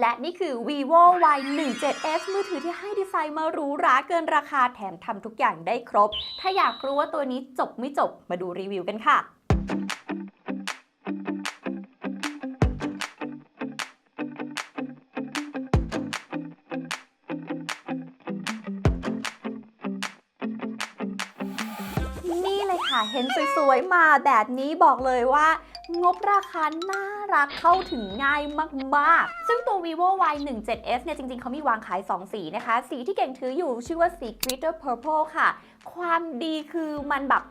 และนี่คือ vivo y 1 7 s มือถือที่ให้ดีไซน์มาหรูหราเกินราคาแถมทำทุกอย่างได้ครบ ถ้าอยากรู้ว่าตัวนี้จบไม่จบ มาดูรีวิวกันค่ะนี่เลยค่ะ เห็นสวยๆ มาแบบนี้บอกเลยว่า งบราคาน่ารักเข้าถึงง่ายมาก ๆ ซึ่งตัว vivo y 1 7 s เนี่ยจริง ๆ เขามีวางขาย 2 สีนะคะ สีที่เก่งถืออยู่ชื่อว่าสี glitter purple ค่ะ ความดีคือมันแบบ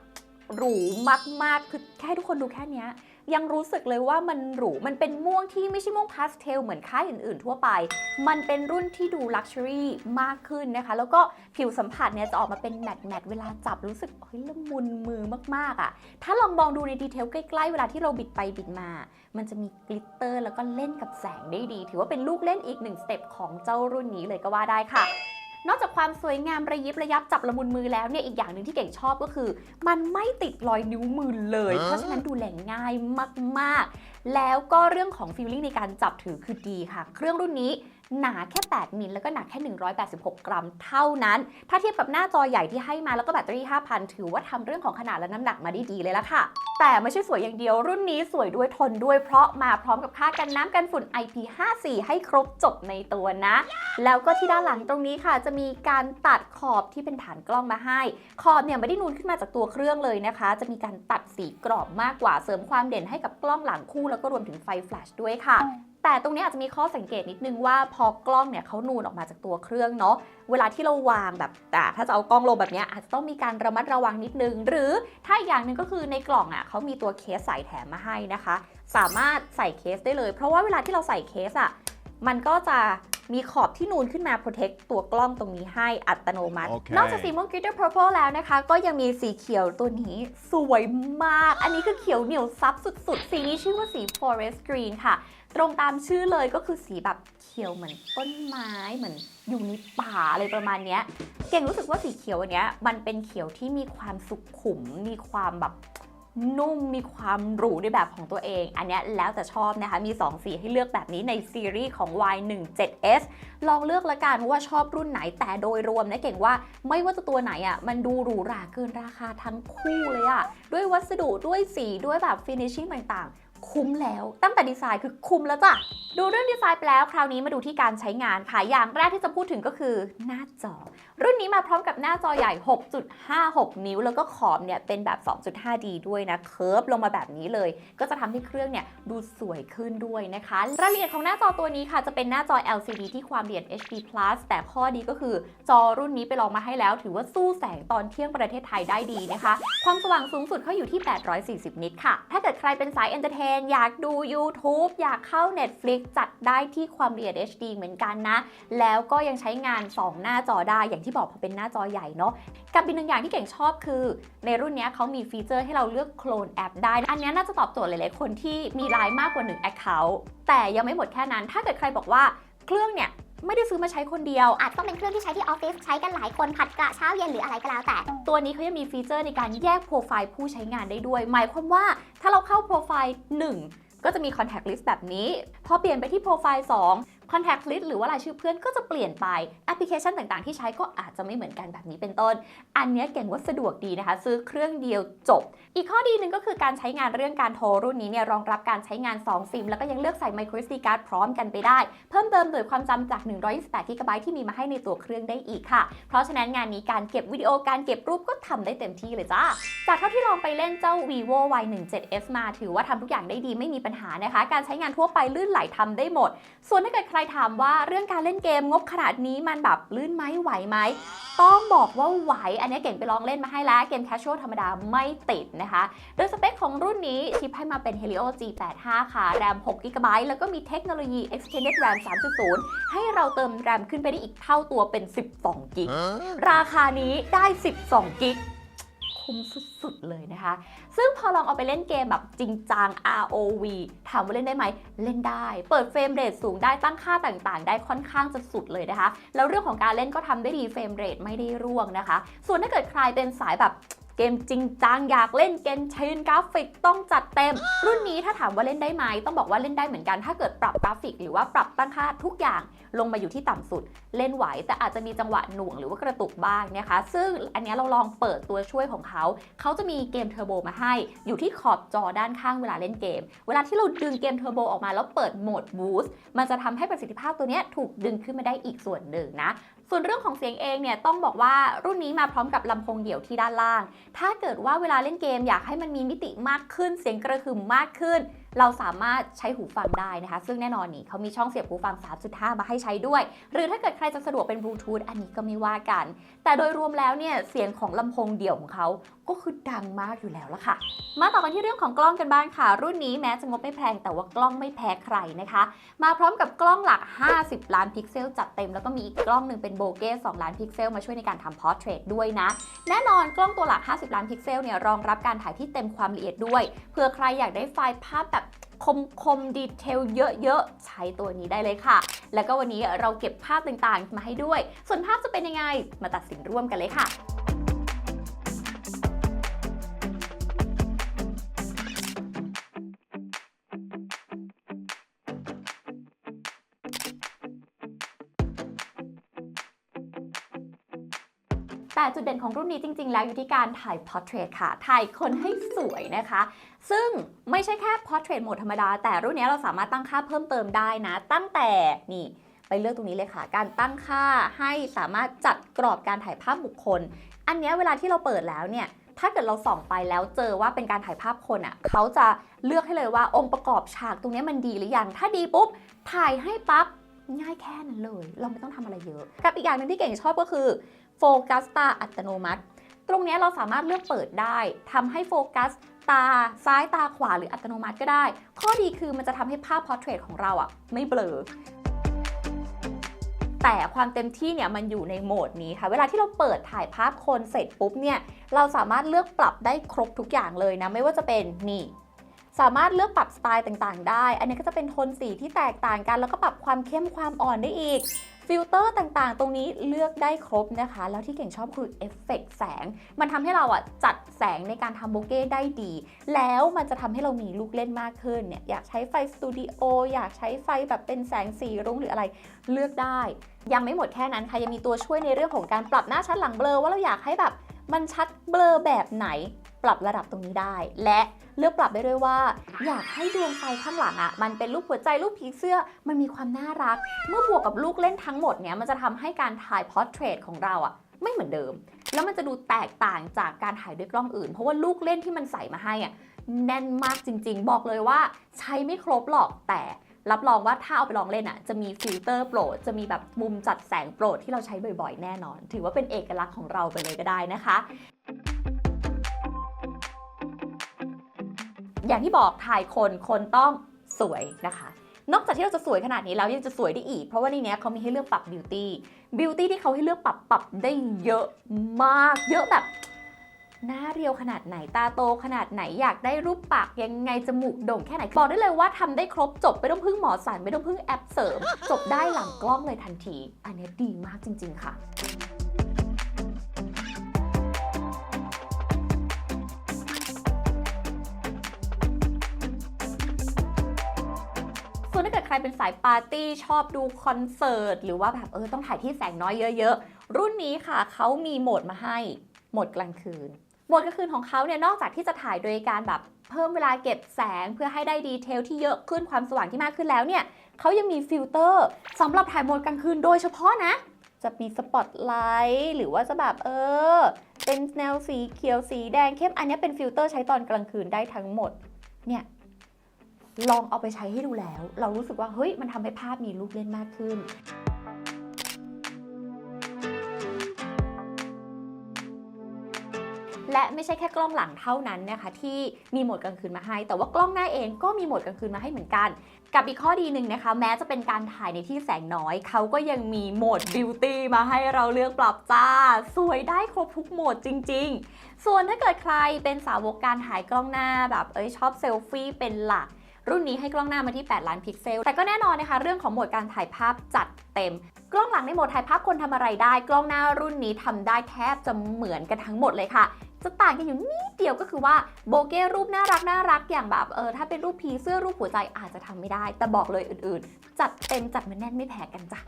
หรูมาก ๆ คือแค่ทุกคนดูแค่เนี้ ยังรู้สึกเลยว่ามันหรู มันเป็นม่วงที่ไม่ใช่ม่วงพาสเทลเหมือนค่ายอื่นๆ ทั่วไป มันเป็นรุ่นที่ดูลักชัวรี่มากขึ้นนะคะ แล้วก็ผิวสัมผัสเนี่ยจะออกมาเป็นแมตต์แมตต์เวลาจับรู้สึกเฮ้ยละมุนมือมากๆอะ ถ้าลองมองดูในดีเทลใกล้ๆ เวลาที่เราบิดไปบิดมา มันจะมีกลิตเตอร์แล้วก็เล่นกับแสงได้ดี ถือว่าเป็นลูกเล่นอีกหนึ่งสเต็ปของเจ้ารุ่นนี้เลยก็ว่าได้ค่ะ นอกจากความสวยงามระยิบระยับจับละมุนมือแล้วเนี่ยอีกอย่างหนึ่งที่เก่งชอบก็คือ มันไม่ติดรอยนิ้วมือเลย เพราะฉะนั้นดูแลง่ายมากๆ แล้วก็เรื่องของฟีลลิ่งในการจับถือคือดีค่ะ เครื่องรุ่นนี้ หนาแค่ 8 มิลแล้วก็หนักแค่ 186 กรัม เท่านั้น ถ้าเทียบกับหน้าจอใหญ่ที่ให้มาแล้วก็แบตเตอรี่ 5,000 ถือว่าทำเรื่องของขนาดและน้ำหนักมาได้ดีเลยละค่ะ แต่ไม่ใช่สวยอย่างเดียวรุ่นนี้สวยด้วยทนด้วยเพราะมาพร้อมกับค่ากันน้ำกันฝุ่น IP54 ให้ครบจบในตัวนะ แล้วก็ที่ด้านหลังตรงนี้ค่ะ จะมีการตัดขอบที่เป็นฐานกล้องมาให้ ขอบเนี่ยไม่ได้นูนขึ้นมาจากตัวเครื่องเลยนะคะ จะมีการตัดสีกรอบมากกว่าเสริมความเด่นให้กับกล้องหลังคู่ แล้วก็รวมถึงไฟแฟลชด้วยค่ะ แต่ตรงนี้อาจจะมีข้อสังเกตนิดนึงว่าพอกล้องเนี่ยเขานูนออกมาจากตัวเครื่องเนาะเวลาที่เราวางแบบแต่ถ้าจะเอากล้องลงแบบนี้อาจจะต้องมีการระมัดระวังนิดนึง หรือถ้าอีกอย่างหนึ่งก็คือในกล่องอะเขามีตัวเคสใส่แถมมาให้นะคะ สามารถใส่เคสได้เลย เพราะว่าเวลาที่เราใส่เคสอะมันก็จะ มีขอบที่นูนขึ้นมา protect ตัวกล้องตรงนี้ให้อัตโนมัติโอเคนอกจากสีม่วง glitter purple แล้วนะคะ ก็ยังมีสีเขียวตัวนี้สวยมาก อันนี้คือเขียวเหนียวซับสุดๆ สีนี้ชื่อว่าสี forest green ค่ะ ตรงตามชื่อเลยก็คือสีแบบเขียวเหมือนต้นไม้เหมือนอยู่ในป่าอะไรประมาณเนี้ย เก่งรู้สึกว่าสีเขียวอันเนี้ยมันเป็นเขียวที่มีความสุขุม มีความแบบ นุ่มมีความหรูในแบบของตัวเอง อันนี้แล้วแต่ชอบนะคะ มี 2 สีให้เลือกแบบนี้ในซีรีส์ของ Y17s ลองเลือกละกันว่าชอบรุ่นไหนแต่โดยรวมนะเก่งว่าไม่ว่าจะตัวไหนอะ่ะมันดูหรูหราเกินราคาทั้งคู่เลยอะ่ะด้วยวัสดุด้วยสีด้วยแบบฟินิชชิ่งต่างๆ คุ้มแล้ว ตั้งแต่ดีไซน์คือคุ้มแล้วจ้ะ ดูเรื่องดีไซน์ไปแล้วคราวนี้มาดูที่การใช้งานค่ะ อย่างแรกที่จะพูดถึงก็คือหน้าจอ รุ่นนี้มาพร้อมกับหน้าจอใหญ่ 6.56 นิ้ว แล้วก็ขอบเนี่ยเป็นแบบ 2.5D ด้วยนะ เคิร์ฟลงมาแบบนี้เลย ก็จะทำให้เครื่องเนี่ยดูสวยขึ้นด้วยนะคะ รายละเอียดของหน้าจอตัวนี้ค่ะ จะเป็นหน้าจอ LCD ที่ความละเอียด HD+ แต่ข้อดีก็คือจอรุ่นนี้ไปลองมาให้แล้ว ถือว่าสู้แสงตอนเที่ยงประเทศไทยได้ดีนะคะ ความสว่างสูงสุดเขาอยู่ที่ 840 นิตค่ะ ถ้าเกิดใครเป็นสายเอนเตอร์เทนอยากดู YouTube อยากเข้า Netflix จัดได้ที่ความละเอียด HD เหมือนกันนะ แล้วก็ยังใช้งาน 2 หน้าจอได้ อย่างที่บอกพอเป็นหน้าจอใหญ่เนาะ กับอีกหนึ่งอย่างที่เก่งชอบคือ ในรุ่นนี้เขามีฟีเจอร์ให้เราเลือกโคลนแอปได้ อันนี้น่าจะตอบโจทย์หลายๆ คนที่มีไลน์มากกว่า1 Account แต่ยังไม่หมดแค่นั้น ถ้าเกิดใครบอกว่าเครื่องเนี่ย ไม่ได้ซื้อมาใช้คนเดียว อาจต้องเป็นเครื่องที่ใช้ที่ออฟฟิศใช้กันหลายคนผัดกระเช้าเย็นหรืออะไรก็แล้วแต่ ตัวนี้เขายังมีฟีเจอร์ในการแยกโปรไฟล์ผู้ใช้งานได้ด้วย หมายความว่าถ้าเราเข้าโปรไฟล์1ก็จะมี Contact List แบบนี้ พอเปลี่ยนไปที่โปรไฟล์2 Contact List หรือว่ารายชื่อเพื่อนก็จะเปลี่ยนไปแอปพลิเคชันต่างๆ ที่ใช้ก็อาจจะไม่เหมือนกันแบบนี้เป็นต้น อันนี้เก่งว่าสะดวกดีนะคะ ซื้อเครื่องเดียวจบ อีกข้อดีหนึ่งก็คือการใช้งานเรื่องการโทรรุ่นนี้เนี่ยรองรับการใช้งาน 2 ซิม แล้วก็ยังเลือกใส่ micro SD card พร้อมกันไปได้ เพิ่มเติมโดยความจำจาก 128 g b ที่มีมาให้ในตัวเครื่องได้อีกค่ะ เพราะฉะนั้นงานนี้การเก็บวิดีโอการเก็บรูปก็ทำได้เต็มที่เลยจ้าจากเท่าที่ลองไปเล่นเจ้า vivo y 1 7 s มาถือว่าทำทุกอย่างได้ดีไม่มีปัญหานะคะ การใช้งานทั่วไปลื่นไหลทำได้หมด ส่วนถ้าเกิดใครถามว่าเรื่องการเล่นเกมงบขนาดนี้มันแบบลื่นไหมไหวไหม ต้องบอกว่าไหว อันนี้เก่งไปลองเล่นมาให้แล้ว เกม casual ธรรมดาไม่ติดนะคะ โดยสเปคของรุ่นนี้ชิปให้มาเป็น Helio G85 ค่ะ แรม 6 GB แล้วก็มีเทคโนโลยี Extended RAM 3.0 ให้เราเติมแรมขึ้นไปได้อีกเท่าตัวเป็น 12กิกราคานี้ได้ 12กิก คุ้มสุดๆเลยนะคะ ซึ่งพอลองเอาไปเล่นเกมแบบจริงจัง ROV ถามว่าเล่นได้ไหม เล่นได้ เปิดเฟรมเรทสูงได้ตั้งค่าต่างๆ ได้ค่อนข้างจะสุดเลยนะคะ แล้วเรื่องของการเล่นก็ทำได้ดีเฟรมเรทไม่ได้ร่วงนะคะ ส่วนถ้าเกิดใครเป็นสายแบบ เกมจริงจังอยากเล่นเกมเชนกราฟิกต้องจัดเต็ม รุ่นนี้ถ้าถามว่าเล่นได้ไหมต้องบอกว่าเล่นได้เหมือนกันถ้าเกิดปรับกราฟิก หรือว่าปรับตั้งค่าทุกอย่างลงมาอยู่ที่ต่ำสุด เล่นไหว แต่อาจจะมีจังหวะหน่วงหรือว่ากระตุกบ้างนะคะ ซึ่งอันนี้เราลองเปิดตัวช่วยของเขา เขาจะมีเกมเทอร์โบมาให้ อยู่ที่ขอบจอด้านข้างเวลาเล่นเกม เวลาที่เราดึงเกมเทอร์โบออกมาแล้วเปิดโหมดบูสต์มันจะทำให้ประสิทธิภาพตัวเนี้ยถูกดึงขึ้นมาได้อีกส่วนหนึ่งนะ ส่วนเรื่องของเสียงเองเนี่ยต้องบอกว่ารุ่นนี้มาพร้อมกับลำโพงเดี่ยวที่ด้านล่าง ถ้าเกิดว่าเวลาเล่นเกมอยากให้มันมีมิติมากขึ้น เสียงกระหึ่มมากขึ้น เราสามารถใช้หูฟังได้นะคะ ซึ่งแน่นอนนี่เขามีช่องเสียบหูฟัง 3.5 มาให้ใช้ด้วย หรือถ้าเกิดใครจะสะดวกเป็นบลูทูธอันนี้ก็ไม่ว่ากัน แต่โดยรวมแล้วเนี่ยเสียงของลำโพงเดี่ยวของเขา ก็คือดังมากอยู่แล้วละค่ะ มาต่อกันที่เรื่องของกล้องกันบ้างค่ะ รุ่นนี้แม้จะงบไม่แพงแต่ว่ากล้องไม่แพ้ใครนะคะ มาพร้อมกับกล้องหลัก 50 ล้านพิกเซลจัดเต็ม แล้วก็มีอีกกล้องหนึ่งเป็นโบเก้2ล้านพิกเซลมาช่วยในการทำพอร์เทรตด้วยนะ แน่นอนกล้องตัวหลัก 50 ล้านพิกเซลเนี่ยรองรับการถ่ายที่เต็มความละเอียดด้วยเผื่อใครอยากได้ไฟล์ภาพแบบคมคมดีเทลเยอะๆ ใช้ตัวนี้ได้เลยค่ะ แล้วก็วันนี้เราเก็บภาพต่างๆ มาให้ด้วย ส่วนภาพจะเป็นยังไง มาตัดสินร่วมกันเลยค่ะ แต่จุดเด่นของรุ่นนี้จริง ๆ แล้วอยู่ที่การถ่าย portrait ค่ะ ถ่ายคนให้สวยนะคะ ซึ่งไม่ใช่แค่ portrait โหมดธรรมดา แต่รุ่นนี้เราสามารถตั้งค่าเพิ่มเติมได้นะ ตั้งแต่นี่ไปเลือกตรงนี้เลยค่ะ การตั้งค่าให้สามารถจัดกรอบการถ่ายภาพบุคคล อันนี้เวลาที่เราเปิดแล้วเนี่ย ถ้าเกิดเราส่องไปแล้วเจอว่าเป็นการถ่ายภาพคนอะ่ะ เขาจะเลือกให้เลยว่าองค์ประกอบฉากตรงนี้มันดีหรือยัง ถ้าดีปุ๊บ ถ่ายให้ปั๊บ ง่ายแค่นั้นเลย เราไม่ต้องทำอะไรเยอะ กับอีกอย่างหนึ่งที่เก่งชอบก็คือ โฟกัสตาอัตโนมัติ ตรงนี้เราสามารถเลือกเปิดได้ทำให้โฟกัสตาซ้ายตาขวาหรืออัตโนมัติก็ได้ ข้อดีคือมันจะทำให้ภาพพอร์เทรตของเราอะไม่เบลอแต่ความเต็มที่เนี่ยมันอยู่ในโหมดนี้ค่ะ เวลาที่เราเปิดถ่ายภาพคนเสร็จปุ๊บเนี่ยเราสามารถเลือกปรับได้ครบทุกอย่างเลยนะไม่ว่าจะเป็นนี่สามารถเลือกปรับสไตล์ต่างๆ ได้ อันนี้ก็จะเป็นโทนสีที่แตกต่างกัน แล้วก็ปรับความเข้มความอ่อนได้อีก ฟิลเตอร์ต่างๆ ตรงนี้เลือกได้ครบนะคะ แล้วที่เก่งชอบคือเอฟเฟกต์แสง มันทำให้เราอะจัดแสงในการทำโบเก้ได้ดี แล้วมันจะทำให้เรามีลูกเล่นมากขึ้นเนี่ยอยากใช้ไฟสตูดิโออยากใช้ไฟแบบเป็นแสงสีรุ้งหรืออะไรเลือกได้ ยังไม่หมดแค่นั้นค่ะยังมีตัวช่วยในเรื่องของการปรับหน้าชัดหลังเบลอว่าเราอยากให้แบบมันชัดเบลอแบบไหน ปรับระดับตรงนี้ได้ และเลือกปรับได้ด้วยว่า อยากให้ดวงไฟข้างหลังอะ่ะมันเป็นรูปหัวใจรูปผีเสื้อมันมีความน่ารัก เมื่อบวกกับลูกเล่นทั้งหมดเนี้ยมันจะทำให้การถ่ายพอร์เทรตของเราอะ่ะไม่เหมือนเดิม แล้วมันจะดูแตกต่างจากการถ่ายด้วยกล้องอื่น เพราะว่าลูกเล่นที่มันใส่มาให้อะแน่นมากจริง ๆ บอกเลยว่าใช้ไม่ครบหรอกแต่รับรองว่าถ้าเอาไปลองเล่นอะจะมีฟิลเตอร์โปรด จะมีแบบมุมจัดแสงโปรดที่เราใช้บ่อยๆ แน่นอน ถือว่าเป็นเอกลักษณ์ของเราไปเลยก็ได้นะคะ อย่างที่บอกถ่ายคนคนต้องสวยนะคะ นอกจากที่เราจะสวยขนาดนี้แล้วยังจะสวยได้อีก เพราะว่าในเนี้ยเขามีให้เลือกปรับบิวตี้บิวตี้ที่เขาให้เลือกปรับปรับได้เยอะมาก เยอะแบบหน้าเรียวขนาดไหนตาโตขนาดไหนอยากได้รูปปากยังไงจมูกโด่งแค่ไหน บอกได้เลยว่าทำได้ครบจบไม่ต้องพึ่งหมอสันไม่ต้องพึ่งแอปเสริม จบได้หลังกล้องเลยทันที อันนี้ดีมากจริง ๆ ค่ะ ใครเป็นสายปาร์ตี้ชอบดูคอนเสิร์ตหรือว่าแบบเออต้องถ่ายที่แสงน้อยเยอะๆ รุ่นนี้ค่ะเขามีโหมดมาให้โหมดกลางคืนโหมดกลางคืนของเขาเนี่ยนอกจากที่จะถ่ายโดยการแบบเพิ่มเวลาเก็บแสงเพื่อให้ได้ดีเทลที่เยอะขึ้นความสว่างที่มากขึ้นแล้วเนี่ยเขายังมีฟิลเตอร์สำหรับถ่ายโหมดกลางคืนโดยเฉพาะนะ จะมีสปอตไลท์หรือว่าจะแบบเออ เป็นแนวสีเขียวสีแดงเข้มอันนี้เป็นฟิลเตอร์ใช้ตอนกลางคืนได้ทั้งหมดเนี่ย ลองเอาไปใช้ให้ดูแล้ว เรารู้สึกว่าเฮ้ยมันทำให้ภาพมีลูกเล่นมากขึ้นและไม่ใช่แค่กล้องหลังเท่านั้นนะคะที่มีโหมดกลางคืนมาให้ แต่ว่ากล้องหน้าเองก็มีโหมดกลางคืนมาให้เหมือนกัน กับอีกข้อดีหนึ่งนะคะ แม้จะเป็นการถ่ายในที่แสงน้อย เขาก็ยังมีโหมดบิวตี้มาให้เราเลือกปรับจ้า สวยได้ครบทุกโหมดจริง ๆ ส่วนถ้าเกิดใครเป็นสาวกการถ่ายกล้องหน้าแบบเอ้ยชอบเซลฟี่เป็นหลัก รุ่นนี้ให้กล้องหน้ามาที่ 8 ล้านพิกเซล แต่ก็แน่นอนนะคะ เรื่องของโหมดการถ่ายภาพจัดเต็ม กล้องหลังในโหมดถ่ายภาพคนทำอะไรได้ กล้องหน้ารุ่นนี้ทำได้แทบจะเหมือนกันทั้งหมดเลยค่ะจะต่างกันอยู่นิดเดียวก็คือว่าโบเก้รูปน่ารักน่ารักอย่างแบบเออถ้าเป็นรูปผีเสื้อรูปหัวใจอาจจะทำไม่ได้ แต่บอกเลยอื่นๆ จัดเต็มจัดมาแน่นไม่แพ้กันจ้ะ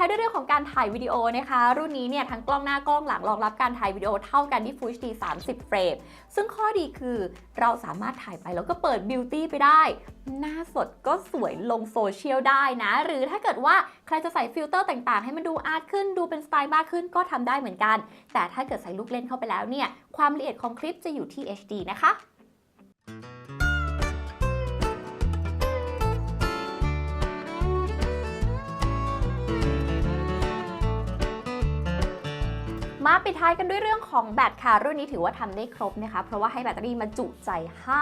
ท้ายด้วยเรื่องของการถ่ายวิดีโอนะคะ รุ่นนี้เนี่ยทั้งกล้องหน้ากล้องหลังรองรับการถ่ายวิดีโอเท่ากันที่ Full HD 30 เฟรม ซึ่งข้อดีคือเราสามารถถ่ายไปแล้วก็เปิดบิวตี้ไปได้ หน้าสดก็สวยลงโซเชียลได้นะ หรือถ้าเกิดว่าใครจะใส่ฟิลเตอร์ต่างๆ ให้มันดูอาร์ตขึ้นดูเป็นสไตล์มากขึ้นก็ทำได้เหมือนกัน แต่ถ้าเกิดใส่ลูกเล่นเข้าไปแล้วเนี่ยความละเอียดของคลิปจะอยู่ที่ HD นะคะ มาปิดท้ายกันด้วยเรื่องของแบตค่ะ รุ่นนี้ถือว่าทำได้ครบนะคะ เพราะว่าให้แบตเตอรี่มาจุใจ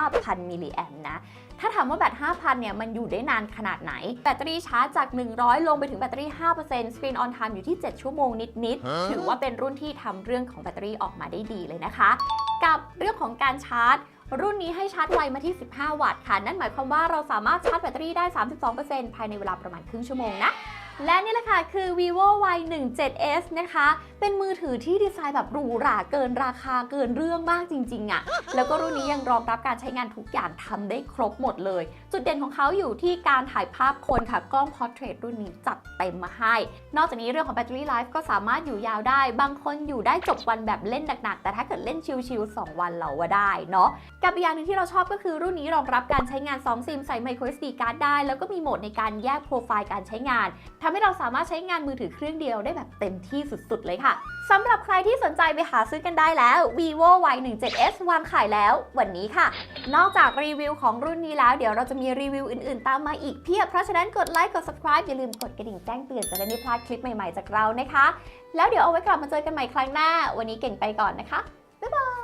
5,000 มิลลิแอมป์นะ ถ้าถามว่าแบต 5,000 เนี่ย มันอยู่ได้นานขนาดไหน แบตเตอรี่ชาร์จจาก 100 ลงไปถึงแบตเตอรี่5%สกรีนออนไทม์อยู่ที่ 7 ชั่วโมงนิดๆ ถือว่าเป็นรุ่นที่ทำเรื่องของแบตเตอรี่ออกมาได้ดีเลยนะคะ กับเรื่องของการชาร์จรุ่นนี้ให้ชาร์จไวมาที่ 15 วัตต์ค่ะ นั่นหมายความว่าเราสามารถชาร์จแบตเตอรี่ได้ 32%ภายในเวลาประมาณครึ่งชั่วโมงนะ และนี่แหละค่ะ คือ vivo y 1 7 s นะคะ เป็นมือถือที่ดีไซน์แบบหรูหราเกินราคาเกินเรื่องมากจริงๆอะ่ะ แล้วก็รุ่นนี้ยังรองรับการใช้งานทุกอย่างทำได้ครบหมดเลย จุดเด่นของเขาอยู่ที่การถ่ายภาพคนค่ะ กล้อง portrait รุ่นนี้จัดเต็มมาให้ นอกจากนี้เรื่องของแบตเตอรี่ไลฟ์ก็สามารถอยู่ยาวได้ บางคนอยู่ได้จบวันแบบเล่นหนักๆ แต่ถ้าเกิดเล่นชิลๆ2วันเราว่าได้เนาะ กับอีกอย่างหนึ่งที่เราชอบก็คือรุ่นนี้รองรับการใช้งาน2ซิมใส่ micro SD card ได้ แล้วก็มีโหมดในการแยกโปรไฟล์การใช้งานทำให้เราสามารถใช้งานมือถือเครื่องเดียวได้แบบเต็มที่สุดๆเลยค่ะสำหรับใครที่สนใจไปหาซื้อกันได้แล้ว vivo y 1 7 s วางขายแล้ววันนี้ค่ะ นอกจากรีวิวของรุ่นนี้แล้ว เดี๋ยวเราจะมีรีวิวอื่นๆ ตามมาอีกเพียบ เพราะฉะนั้นกดไลค์กด subscribe อย่าลืมกดกระดิ่งแจ้งเตือนจะได้ไม่พลาดคลิปใหม่ๆจากเรานะคะ แล้วเดี๋ยวเอาไว้กลับมาเจอกันใหม่ครั้งหน้า วันนี้เก่งไปก่อนนะคะบ๊ายบาย